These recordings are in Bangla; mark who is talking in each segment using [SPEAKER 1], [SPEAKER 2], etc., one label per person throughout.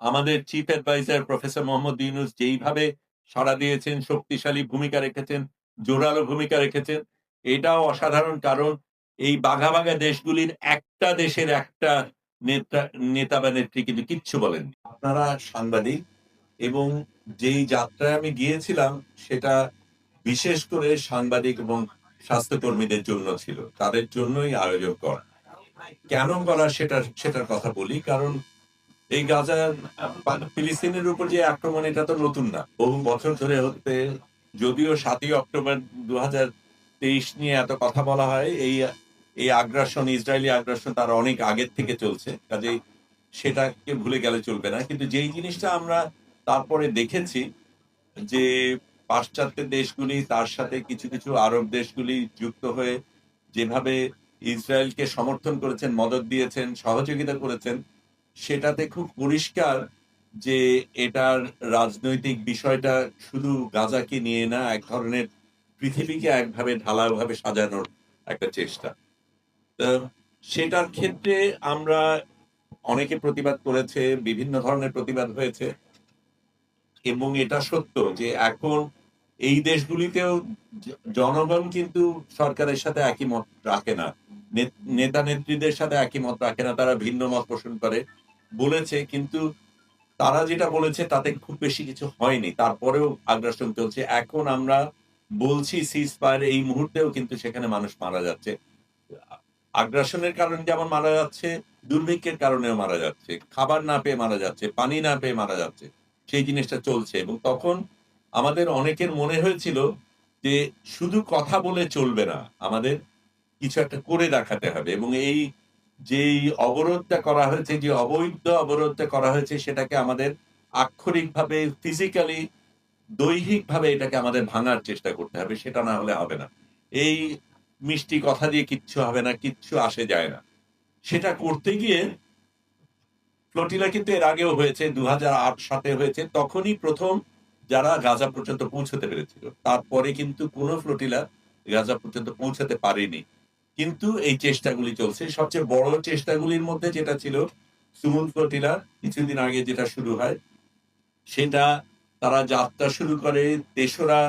[SPEAKER 1] আমাদের chief adviser professor Mohammad Yunus যেইভাবে সাড়া দিয়েছেন, শক্তিশালী ভূমিকা রেখেছেন, জোরালো ভূমিকা রেখেছেন, এটাও অসাধারণ কারণ এই বাঘা, বাঘা দেশগুলির একটা দেশের একটা নেতা নেতা বা নেত্রী কিন্তু কিচ্ছু বলেননি। আপনারা সাংবাদিক এবং যেই যাত্রায় আমি গিয়েছিলাম সেটা বিশেষ করে সাংবাদিক এবং স্বাস্থ্যকর্মীদের জন্য ছিল। তাদের জন্যই আয়োজন করা। কেন করা সেটা সেটার কথা বলি কারণ এই গাজা ফিলিস্তিনের উপর যে আক্রমণ, এটা তো নতুন না। বহু বছর ধরে হতে যদিও সাতই অক্টোবর দুহাজার তেইশ নিয়ে এত কথা বলা হয়, এই এই আগ্রাসন, ইসরায়েলি আগ্রাসন তার অনেক আগের থেকে চলছে, কাজেই সেটাকে ভুলে গেলে চলবে না। কিন্তু যেই জিনিসটা আমরা তারপরে দেখেছি, যে পাশ্চাত্যের দেশগুলি, তার সাথে কিছু কিছু আরব দেশগুলি যুক্ত হয়ে যেভাবে ইসরায়েলকে সমর্থন করেছেন, মদত দিয়েছেন, সহযোগিতা করেছেন সেটাতে খুব পরিষ্কার যে এটার রাজনৈতিক বিষয়টা শুধু গাজাকে নিয়ে না, এক ধরনের পৃথিবীকে একভাবে ঢালাওভাবে সাজানোর একটা চেষ্টা। সেটার ক্ষেত্রে আমরা অনেকে প্রতিবাদ করেছে, বিভিন্ন ধরনের প্রতিবাদ হয়েছে। এবং এটা সত্য যে এখন এই দেশগুলিতেও জনগণ কিন্তু সরকারের সাথে একই মত রাখে না। নেতা নেত্রীদের সাথে একই মত রাখে না, তারা ভিন্ন মত পোষণ করে। বলেছে, কিন্তু তারা যেটা বলেছে তাতে খুব বেশি কিছু হয়নি। তারপরেও আগ্রাসন চলছে। এখন আমরা বলছি সিজ ফায়ার এই মুহূর্তেও কিন্তু সেখানে মানুষ মারা যাচ্ছে। আগ্রাসনের কারণে যেমন মারা যাচ্ছে, দুর্ভিক্ষের কারণেও মারা যাচ্ছে। খাবার না পেয়ে মারা যাচ্ছে, পানি না পেয়ে মারা যাচ্ছে, সেই জিনিসটা চলছে। এবং তখন আমাদের অনেকের মনে হয়েছিল যে শুধু কথা বলে চলবে না, আমাদের কিছু একটা করে দেখাতে হবে। এবং এই যেই অবরোধটা করা হয়েছে, যে অবৈধ অবরোধটা করা হয়েছে, সেটাকে আমাদের আক্ষরিকভাবে ফিজিক্যালি দৈহিকভাবে এটাকে আমাদের ভাঙার চেষ্টা করতে হবে, সেটা না হলে হবে না। এই মিষ্টি কথা দিয়ে কিচ্ছু হবে না, কিচ্ছু আসে যায় না। সেটা করতে গিয়ে ফ্লোটিলা কিন্তু এর আগেও হয়েছে দু সাতে হয়েছে, তখনই প্রথম যারা গাজা পর্যন্ত পৌঁছতে পেরেছিল, তারপরে কিন্তু কোনো ফ্লোটিলা গাজা পর্যন্ত পৌঁছাতে পারেনি। কিন্তু এই চেষ্টাগুলি চলছে। সবচেয়ে বড় চেষ্টাগুলির মধ্যে যেটা ছিল সুমুল ফ্লোটিলা কিছুদিন আগে যেটা শুরু হয় সেটা তারা যাত্রা শুরু করে তেসরা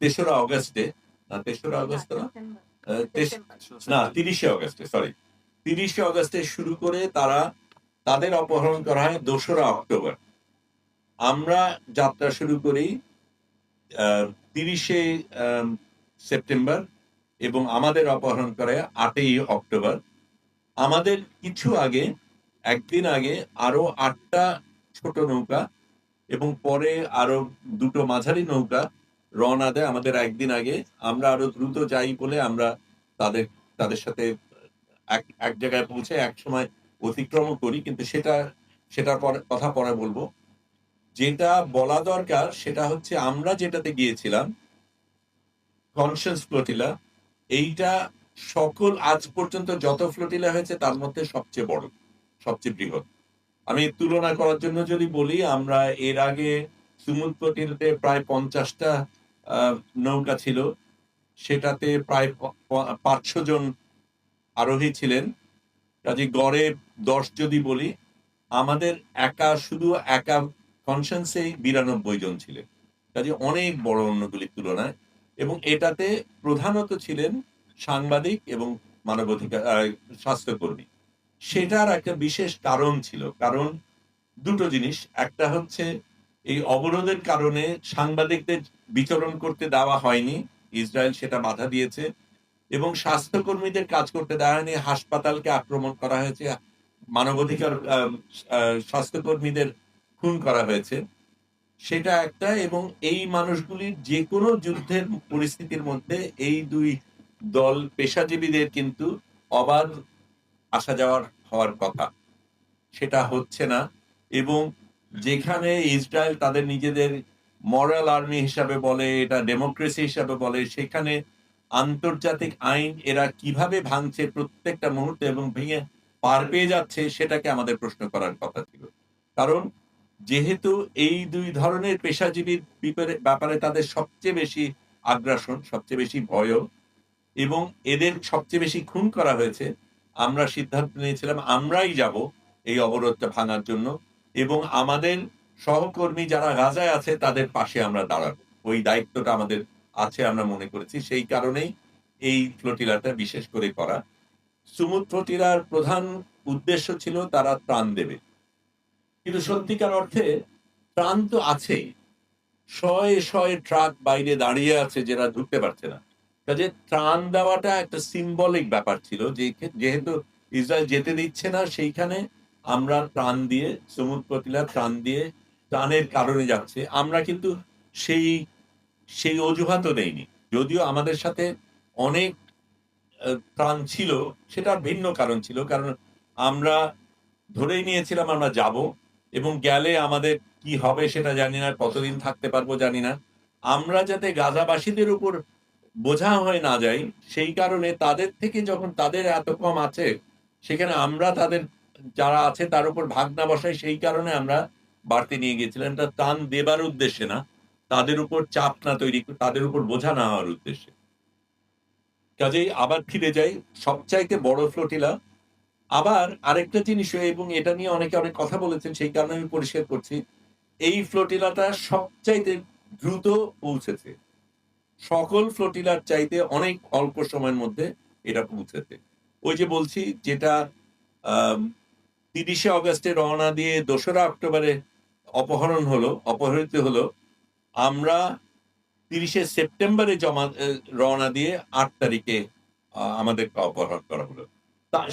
[SPEAKER 1] তেসরা অগস্টে। না তেসরা অগস্ট না? না তিরিশে অগস্টে সরি তিরিশে অগস্টে শুরু করে তারা তাদের অপহরণ করা হয় দোসরা অক্টোবর। আমরা যাত্রা শুরু করি তিরিশে সেপ্টেম্বর এবং আমাদের অপহরণ করে আটই অক্টোবর। আমাদের কিছু আগে, একদিন আগে আরও আটটা ছোট নৌকা এবং পরে আরও দুটো মাঝারি নৌকা রওনা দেয় আমাদের একদিন আগে। আমরা আরও দ্রুত যাই বলে আমরা তাদের তাদের সাথে এক এক জায়গায় পৌঁছে এক সময় অতিক্রম করি, কিন্তু সেটা, সেটার পর, কথা পরে বলব। যেটা বলা দরকার সেটা হচ্ছে আমরা যেটাতে গিয়েছিলাম কনসিয়াস ফ্লোটিলা এইটা সকল আজ পর্যন্ত যত ফ্লোটিলা হয়েছে, তার মধ্যে সবচেয়ে বড়, সবচেয়ে বৃহৎ। আমি তুলনা করার জন্য যদি বলি, আমরা এর আগে সুমুদ ফ্লোটিলাতে প্রায় পঞ্চাশটা নৌকা ছিল। সেটাতে প্রায় পাঁচশো জন আরোহী ছিলেন। কাজে গড়ে দশ যদি বলি, আমাদের একা, শুধু একা কনসেন্সেই বিরানব্বই জন ছিলেন। কাজে অনেক বড় অন্যগুলির তুলনায় এবং এটাতে প্রধানত ছিলেন সাংবাদিক এবং মানবাধিকার স্বাস্থ্যকর্মী। সেটার একটা বিশেষ কারণ ছিল। কারণ দুটো জিনিস। একটা হচ্ছে, এই অবরোধের কারণে সাংবাদিকদের বিচরণ করতে দেওয়া হয়নি। ইসরায়েল সেটা বাধা দিয়েছে এবং স্বাস্থ্যকর্মীদের কাজ করতে দেওয়া হয়নি। হাসপাতালকে আক্রমণ করা হয়েছে। মানবাধিকার স্বাস্থ্যকর্মীদের খুন করা হয়েছে। সেটা একটা এবং এই মানুষগুলির যে কোনো যুদ্ধের পরিস্থিতির মধ্যে এই দুই দল পেশাজীবীদের কিন্তু অবাধ আসা যাওয়ার হওয়ার কথা। সেটা হচ্ছে না এবং যেখানে ইসরায়েল তাদের নিজেদের মরাল আর্মি হিসাবে বলে, এটা ডেমোক্রেসি হিসাবে বলে, সেখানে আন্তর্জাতিক আইন এরা কীভাবে ভাঙছে প্রত্যেকটা মুহূর্তে এবং ভেঙে পার পেয়ে যাচ্ছে সেটাকে আমাদের প্রশ্ন করার কথা ছিল। কারণ যেহেতু এই দুই ধরনের পেশাজীবীর ব্যাপারে তাদের সবচেয়ে বেশি আগ্রাসন, সবচেয়ে বেশি ভয় এবং এদের সবচেয়ে বেশি খুন করা হয়েছে, আমরা সিদ্ধান্ত নিয়েছিলাম আমরাই যাব এই অবরোধটা ভাঙার জন্য এবং আমাদের সহকর্মী যারা গাজায় আছে তাদের পাশে আমরা দাঁড়াবো। ওই দায়িত্বটা আমাদের আছে আমরা মনে করেছি। সেই কারণেই এই ফ্লোটিলাটা বিশেষ করে করা। সুমুদ ফ্লোটিলার প্রধান উদ্দেশ্য ছিল তারা ত্রাণ দেবে। কিন্তু সত্যিকার অর্থে ত্রাণ তো আছেই। শয়ে শয়ে ট্রাক বাইরে দাঁড়িয়ে আছে যারা ঢুকতে পারছে না। কাজে ত্রাণ দেওয়াটা একটা সিম্বলিক ব্যাপার ছিল। যেহেতু ইসরায়েল যেতে দিচ্ছে না, সেইখানে আমরা ত্রাণ দিয়ে সমুদ্র প্রতিলা ত্রাণ দিয়ে ত্রাণের কারণে যাচ্ছে। আমরা কিন্তু সেই সেই অজুহাতও নেইনি যদিও আমাদের সাথে অনেক ত্রাণ ছিল, সেটার ভিন্ন কারণ ছিল। কারণ আমরা ধরেই নিয়েছিলাম আমরা যাব। এবং গেলে আমাদের কি হবে সেটা জানি না, কতদিন থাকতে পারব জানি না। আমরা যাতে গাজাবাসীদের উপর বোঝা হয়ে না যাই, সেই কারণে তাদের থেকে যখন তাদের এত কম আছে, সেখানে আমরা তাদের যারা আছে তার উপর ভাগ না বসাই, সেই কারণে আমরা বাড়তি নিয়ে গেছিলাম এটা ত্রাণ দেবার উদ্দেশ্যে না, তাদের উপর চাপ না তৈরি, তাদের উপর বোঝা না হওয়ার উদ্দেশ্যে। কাজেই আবার ফিরে যাই, সবচাইতে বড় ফ্লোটিলা আবার আরেকটা জিনিস এবং এটা নিয়ে অনেকে অনেক কথা বলেছেন, সেই কারণে আমি পরিষ্কার করছি। এই ফ্লোটিলাটা সবচাইতে দ্রুত পৌঁছেছে। সকল ফ্লোটিলার চাইতে অনেক অল্প সময়ের মধ্যে এটা পৌঁছেছে। ওই যে বলছি, যেটা তিরিশে অগস্টে রওনা দিয়ে দোসরা অক্টোবরে অপহরণ হলো, অপহৃত হলো, আমরা তিরিশে সেপ্টেম্বরে জমা রওনা দিয়ে আট তারিখে আমাদেরকে অপহরণ করা হলো।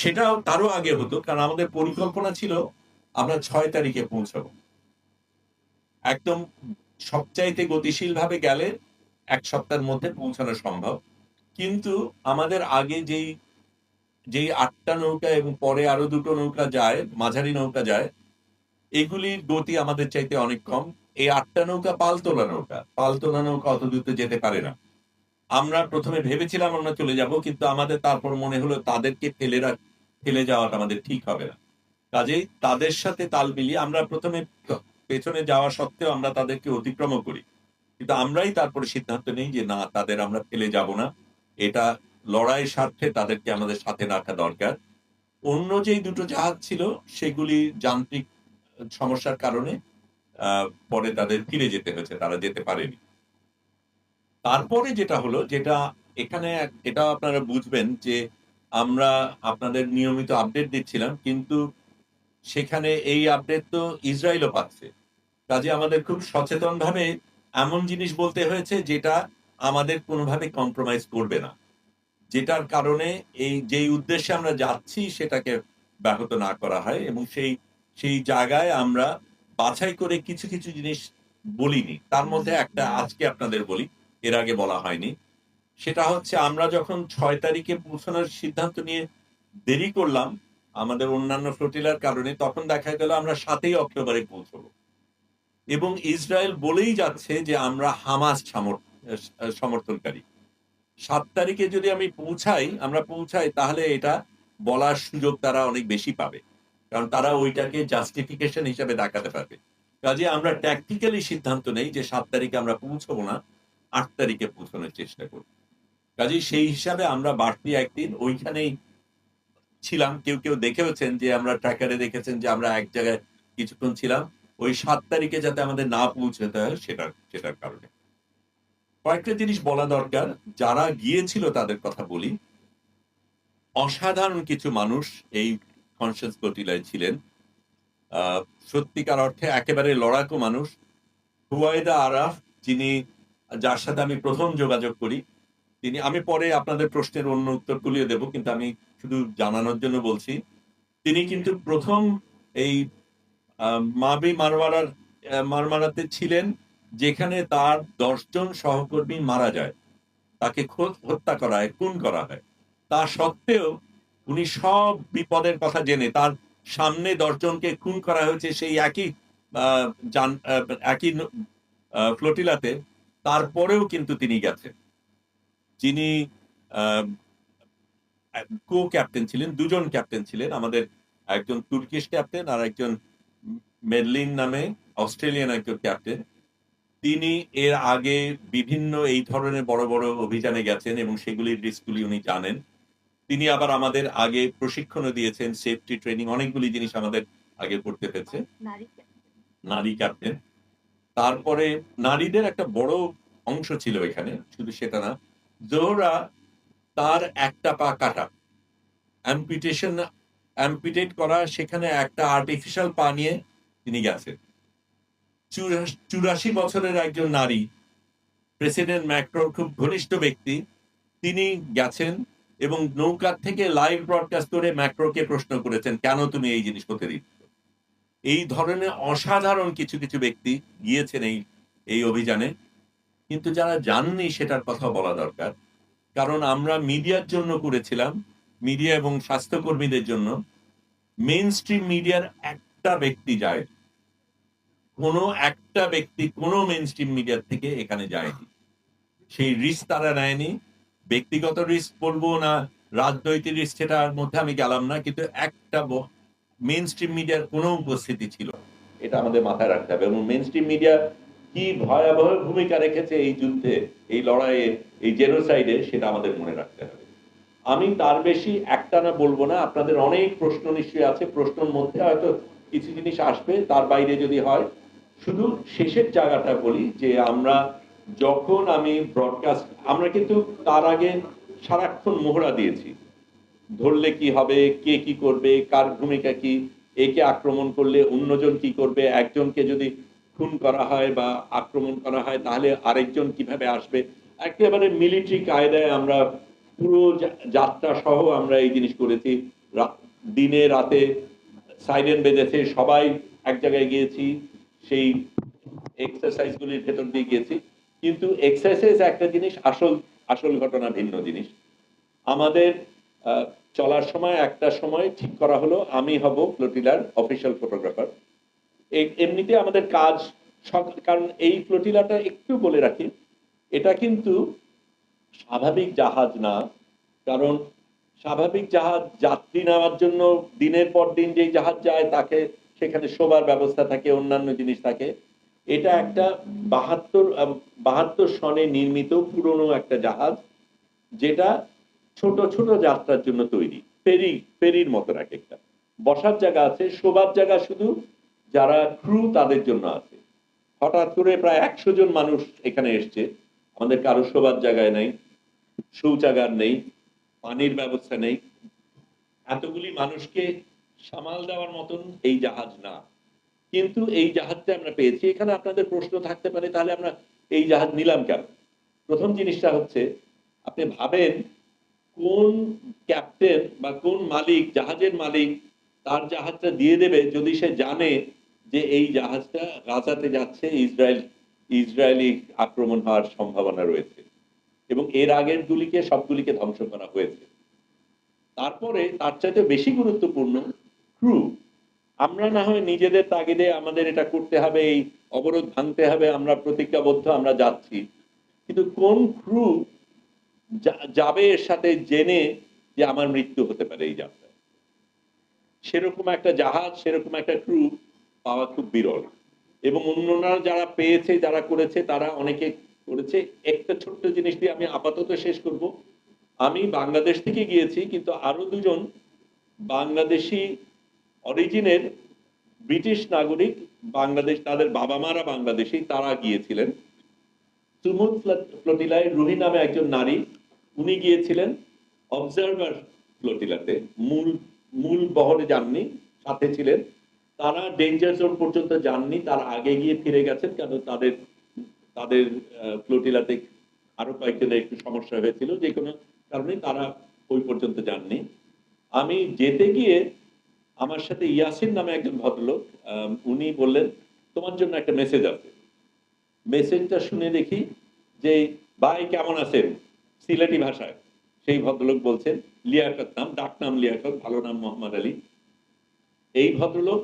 [SPEAKER 1] সেটাও তারও আগে হতো, কারণ আমাদের পরিকল্পনা ছিল আমরা ছয় তারিখে পৌঁছাবো। একদম সবচাইতে গতিশীল ভাবে গেলে এক সপ্তাহের মধ্যে পৌঁছানো সম্ভব। কিন্তু আমাদের আগে যেই যেই আটটা নৌকা এবং পরে আরও দুটো নৌকা যায়, মাঝারি নৌকা যায়, এগুলির গতি আমাদের চাইতে অনেক কম। এই আটটা নৌকা পালতোলা নৌকা পালতোলা নৌকা অত দ্রুত যেতে পারে না। আমরা প্রথমে ভেবেছিলাম আমরা চলে যাব, কিন্তু আমাদের তারপর মনে হলো তাদেরকে ফেলে রাখ, ফেলে যাওয়াটা আমাদের ঠিক হবে না। কাজেই তাদের সাথে তাল মিলিয়ে আমরা প্রথমে পেছনে যাওয়া সত্ত্বেও আমরা তাদেরকে অতিক্রম করি। কিন্তু আমরাই তারপরে সিদ্ধান্ত নেই যে না, তাদের আমরা ফেলে যাব না। এটা লড়াই স্বার্থে তাদেরকে আমাদের সাথে রাখা দরকার। অন্য যেই দুটো জাহাজ ছিল, সেগুলি যান্ত্রিক সমস্যার কারণে পরে তাদের ফিরে যেতে হয়েছে, তারা যেতে পারেনি। তারপরে যেটা হলো যেটা এখানে এটা আপনারা বুঝবেন যে আমরা আপনাদের নিয়মিত আপডেট দিচ্ছিলাম কিন্তু সেখানে এই আপডেট তো ইসরায়েলও পাচ্ছে। কাজে আমাদের খুব সচেতনভাবে এমন জিনিস বলতে হয়েছে যেটা আমাদের কোনোভাবে কম্প্রোমাইজ করবে না। যেটার কারণে এই যেই উদ্দেশ্যে আমরা যাচ্ছি সেটাকে ব্যাহত না করা হয় এবং সেই সেই জায়গায় আমরা বাছাই করে কিছু কিছু জিনিস বলিনি। তার মধ্যে একটা আজকে আপনাদের বলি। এর আগে বলা হয়নি। সেটা হচ্ছে আমরা যখন ছয় তারিখে পৌঁছানোর সিদ্ধান্ত নিয়ে দেরি করলাম আমাদের অন্যান্য ফ্লোটিলার কারণে, তখন দেখা গেল আমরা সাতই অক্টোবরে পৌঁছবো। এবং ইসরায়েল বলেই যাচ্ছে যে আমরা হামাস সমর্থনকারী। সাত তারিখে যদি আমি পৌঁছাই, আমরা পৌঁছাই, তাহলে এটা বলার সুযোগ তারা অনেক বেশি পাবে। কারণ তারা ওইটাকে জাস্টিফিকেশন হিসাবে দেখাতে পারবে। কাজে আমরা ট্যাকটিক্যালি সিদ্ধান্ত নেই যে সাত তারিখে আমরা পৌঁছবো না। আট তারিখে পৌঁছানোর চেষ্টা করব। কাজে সেই হিসাবে আমরা বাড়তি একদিন ওইখানেই ছিলাম। কেউ কেউ দেখেওছেন যে আমরা ট্র্যাকারে দেখেছেন যে আমরা এক জায়গায় কিছুক্ষণ ছিলাম। ওই সাত তারিখে যাতে আমাদের না পৌঁছতে হয় সেটার সেটার কারণে। কয়েকটা জিনিস বলা দরকার। যারা গিয়েছিল তাদের কথা বলি। অসাধারণ কিছু মানুষ এই কনসিয়াস কটিলায় ছিলেন। সত্যিকার অর্থে একেবারে লড়াকু মানুষ। হুয়াইদা আরাফ, যিনি যার সাথে আমি প্রথম যোগাযোগ করি, তিনি, আমি পরে আপনাদের প্রশ্নের অন্য উত্তরগুলিও দেব, কিন্তু আমি শুধু জানানোর জন্য বলছি, তিনি কিন্তু প্রথম এই মাবি মারমারার মারমারাতে ছিলেন, যেখানে তার দশজন সহকর্মী মারা যায়। তাকে হত্যা করা হয়, খুন করা হয়। তা সত্ত্বেও উনি সব বিপদের কথা জেনে, তার সামনে দশজনকে খুন করা হয়েছে সেই একই একই ফ্লোটিলাতে তারপরেও কিন্তু তিনি গেছেন। যিনি কো ক্যাপ্টেন ছিলেন দুজন ক্যাপ্টেন ছিলেন আমাদের একজন তুর্কিশ ক্যাপ্টেন আর একজন মেডলিন নামে অস্ট্রেলিয়ান একজন ক্যাপ্টেন তিনি এর আগে বিভিন্ন এই ধরনের বড় বড় অভিযানে গেছেন এবং সেগুলির রিস্কগুলি উনি জানেন। তিনি আবার আমাদের আগে প্রশিক্ষণও দিয়েছেন সেফটি ট্রেনিং অনেকগুলি জিনিস আমাদের আগে করতে হয়েছে।
[SPEAKER 2] নারী
[SPEAKER 1] নারী ক্যাপ্টেন তারপরে নারীদের একটা বড় অংশ ছিল এখানে, শুধু সেটা না। জোহরা তার একটা পা কাটা। অ্যাম্পিটেশন অ্যাম্পিটেট করা, সেখানে একটা আর্টিফিশিয়াল পা নিয়ে তিনি গেছেন। চুরাশি- বছরের একজন নারী প্রেসিডেন্ট ম্যাক্রোর খুব ঘনিষ্ঠ ব্যক্তি, তিনি গেছেন এবং নৌকার থেকে লাইভ ব্রডকাস্ট করে ম্যাক্রোকে প্রশ্ন করেছেন, কেন তুমি এই জিনিস করতে দিচ্ছ? এই ধরনের অসাধারণ কিছু কিছু ব্যক্তি গিয়েছেন এই এই অভিযানে। কিন্তু যারা জাননি সেটার কথা বলা দরকার। কারণ আমরা মিডিয়ার জন্য করেছিলাম, মিডিয়া এবং স্বাস্থ্যকর্মীদের জন্য। মেইন স্ট্রিম মিডিয়ার একটা ব্যক্তি যায়, কোনো একটা ব্যক্তি কোনো মেইন স্ট্রিম মিডিয়ার থেকে এখানে যায়নি। সেই রিস্ক তারা নেয়নি। ব্যক্তিগত রিস্ক বলব না, রাজনৈতিক রিস্ক সেটার মধ্যে আমি গেলাম না, কিন্তু একটা মেইন স্ট্রিম মিডিয়ার কোনো উপস্থিতি ছিল না। এটা আমাদের মাথায় রাখতে হবে। এবং মেইন স্ট্রিম মিডিয়া কি ভয়াবহ ভূমিকা রেখেছে এই যুদ্ধে, এই লড়াইয়ে, এই জেনোসাইডে সেটা আমাদের মনে রাখতে হবে। আমি তার বেশি একটানা বলব না, আপনাদের অনেক প্রশ্ন নিশ্চয়ই আছে। প্রশ্নের মধ্যে হয়তো কিছু জিনিস আসবে, তার বাইরে যদি হয়। শুধু শেষের জায়গাটা বলি যে আমরা যখন আমি ব্রডকাস্ট আমরা কিন্তু তার আগে সারাক্ষণ মোহরা দিয়েছি। ধরলে কি হবে, কে কি করবে, কার ভূমিকা কি, একে আক্রমণ করলে অন্যজন কি করবে, একজনকে যদি খুন করা হয় বা আক্রমণ করা হয়, তাহলে আরেকজন কীভাবে আসবে? একেবারে মিলিটারি কায়দায় আমরা পুরো যাত্রা সহ আমরা এই জিনিস করেছি। দিনে রাতে সাইরেন বেজেছে, সবাই এক জায়গায় গিয়েছি, সেই এক্সারসাইজগুলির ভেতর দিয়ে গিয়েছি। কিন্তু এক্সারসাইজ একটা জিনিস, আসল আসল ঘটনা ভিন্ন জিনিস। আমাদের চলার সময় একটা সময় ঠিক করা হলো, আমি হব ফ্লোটিলার অফিসিয়াল ফটোগ্রাফার এমনিতে আমাদের কাজ কারণ এই ফ্লোটিলাটা একটু বলে রাখি, এটা কিন্তু স্বাভাবিক জাহাজ না, কারণ স্বাভাবিক জাহাজ যাত্রী নেওয়ার জন্য দিনের পর দিন যেই জাহাজ যায়, তাকে সেখানে শোবার ব্যবস্থা থাকে, অন্যান্য জিনিস থাকে। এটা একটা বাহাত্তর বাহাত্তর সনে নির্মিত পুরনো একটা জাহাজ, যেটা ছোট ছোট যাত্রার জন্য তৈরি। ফেরি, ফেরির মতো এক একটা। বসার জায়গা আছে, শোবার জায়গা শুধু যারা ক্রু তাদের জন্য আছে। হঠাৎ করে প্রায় একশো জন মানুষ এখানে এসছে। আমাদের কারও শোবার জায়গায় নেই, শৌচাগার নেই, পানির ব্যবস্থা নেই। এতগুলি মানুষকে সামাল দেওয়ার মতন এই জাহাজ না। কিন্তু এই জাহাজটা আমরা পেয়েছি। এখানে আপনাদের প্রশ্ন থাকতে পারে, তাহলে আমরা এই জাহাজ নিলাম কেন? প্রথম জিনিসটা হচ্ছে, আপনি ভাবেন কোন ক্যাপ্টেন বা কোন মালিক, জাহাজের মালিক তার জাহাজটা দিয়ে দেবে যদি সে জানে যে এই জাহাজটা গাজাতে যাচ্ছে, ইসরায়েল, ইসরায়েলি আক্রমণ হওয়ার সম্ভাবনা রয়েছে। এবং এর আগের গুলিকে সবগুলিকে ধ্বংস করা হয়েছে। তারপরে তার চাইতে বেশি গুরুত্বপূর্ণ ক্রু আমরা না হয় নিজেদের তাগিদে আমাদের এটা করতে হবে, এই অবরোধ ভাঙতে হবে, আমরা প্রতিজ্ঞাবদ্ধ, আমরা যাচ্ছি। কিন্তু কোন ক্রু যাবে এর সাথে জেনে যে আমার মৃত্যু হতে পারে এই যাত্রায়। সেরকম একটা জাহাজ, সেরকম একটা ক্রু পাওয়া খুব বিরল। এবং অন্যরা যারা পেয়েছে, যারা করেছে, তারা অনেকে করেছে। একটা ছোট্ট জিনিস দিয়ে আমি আপাতত শেষ করব। আমি বাংলাদেশ থেকে গিয়েছি, কিন্তু আরও দুজন বাংলাদেশি অরিজিনের ব্রিটিশ নাগরিক, বাংলাদেশ, তাদের বাবা মারা বাংলাদেশি, তারা গিয়েছিলেন। সুমুদ ফ্লোটিলায় রুহি নামে একজন নারী উনি গিয়েছিলেন অবজারভার ফ্লোটিলাতে। মূল মূল বহরে যাননি, সাথে ছিলেন। তারা ডেঞ্জার জোন পর্যন্ত যাননি, তার আগে গিয়ে ফিরে গেছেন কারণ তাদের তাদের ফ্লোটিলাতে আরও কয়েকজনের একটু সমস্যা হয়েছিল, যে কোনো কারণে তারা ওই পর্যন্ত যাননি। আমি যেতে গিয়ে আমার সাথে ইয়াসিন নামে একজন ভদ্রলোক উনি বললেন, তোমার জন্য একটা মেসেজ আছে। মেসেজটা শুনে দেখি যে, ভাই, কেমন আছেন? সিলেটি ভাষায়। সেই ভদ্রলোক বলছেন, লিয়াকত নাম, ডাক নাম লিয়াকত, ভালো নাম মোহাম্মদ আলী। এই ভদ্রলোক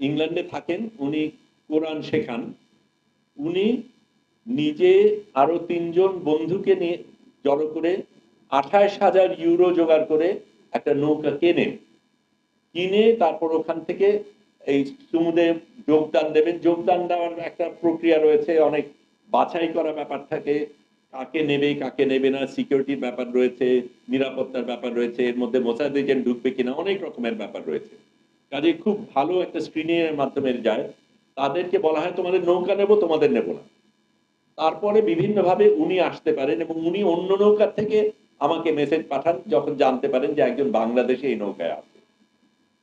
[SPEAKER 1] ইংল্যান্ডে থাকেন, উনি কোরআন শেখান। উনি নিজে আরও তিনজন বন্ধুকে নিয়ে জড়ো করে আঠাশ হাজার ইউরো জোগাড় করে একটা নৌকা কেনেন। কিনে তারপর ওখান থেকে এই সমুদ্রে যোগদান দেবেন। যোগদান দেওয়ার একটা প্রক্রিয়া রয়েছে, অনেক বাছাই করা ব্যাপার থাকে। কাকে নেবে কাকে নেবে না সিকিউরিটির ব্যাপার রয়েছে, নিরাপত্তার ব্যাপার রয়েছে, এর মধ্যে মোসাদ এজেন্ট ঢুকবে কিনা, অনেক রকমের ব্যাপার রয়েছে। কাজে খুব ভালো একটা স্ক্রিনিং এর মাধ্যমে যায়। তাদেরকে বলা হয়, তোমাদের নৌকা নেব, তোমাদের নেব না। তারপরে বিভিন্নভাবে উনি আসতে পারেন এবং উনি অন্য নৌকার থেকে আমাকে মেসেজ পাঠান, যখন জানতে পারেন যে একজন বাংলাদেশে এই নৌকায় আছে।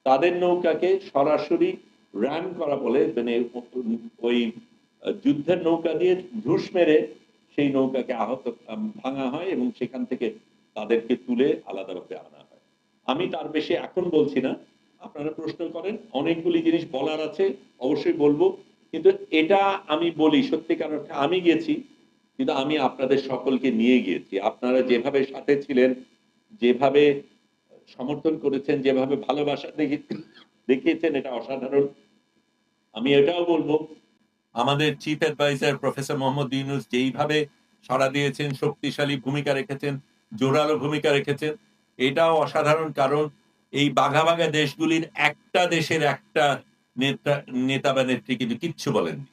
[SPEAKER 1] তাদের নৌকাকে সরাসরি র্যাম করা বলে মানে ওই যুদ্ধের নৌকা দিয়ে ঢুস মেরে সেই নৌকাকে আহত ভাঙা হয় এবং সেখান থেকে তাদেরকে তুলে আলাদাভাবে আনা হয়। আমি তার বেশি এখন বলছি না। আপনারা প্রশ্ন করেন, অনেকগুলি জিনিস বলার আছে, অবশ্যই বলব। কিন্তু এটা আমি বলি সত্যিকার অর্থে, আমি গেছি, কিন্তু আমি আপনাদের সকলকে নিয়ে গিয়েছি। আপনারা যেভাবে সাথে ছিলেন, যেভাবে সমর্থন করেছেন, যেভাবে ভালোবাসা দেখি- দেখিয়েছেন, এটা অসাধারণ। আমি এটাও বলব আমাদের chief adviser professor Mohammad Yunus যেইভাবে সাড়া দিয়েছেন, শক্তিশালী ভূমিকা রেখেছেন, জোরালো ভূমিকা রেখেছেন, এটাও অসাধারণ কারণ এই বাঘা বাঘা দেশগুলির একটা দেশের একটা নেতা নেতা বা নেত্রী কিন্তু কিচ্ছু বলেননি।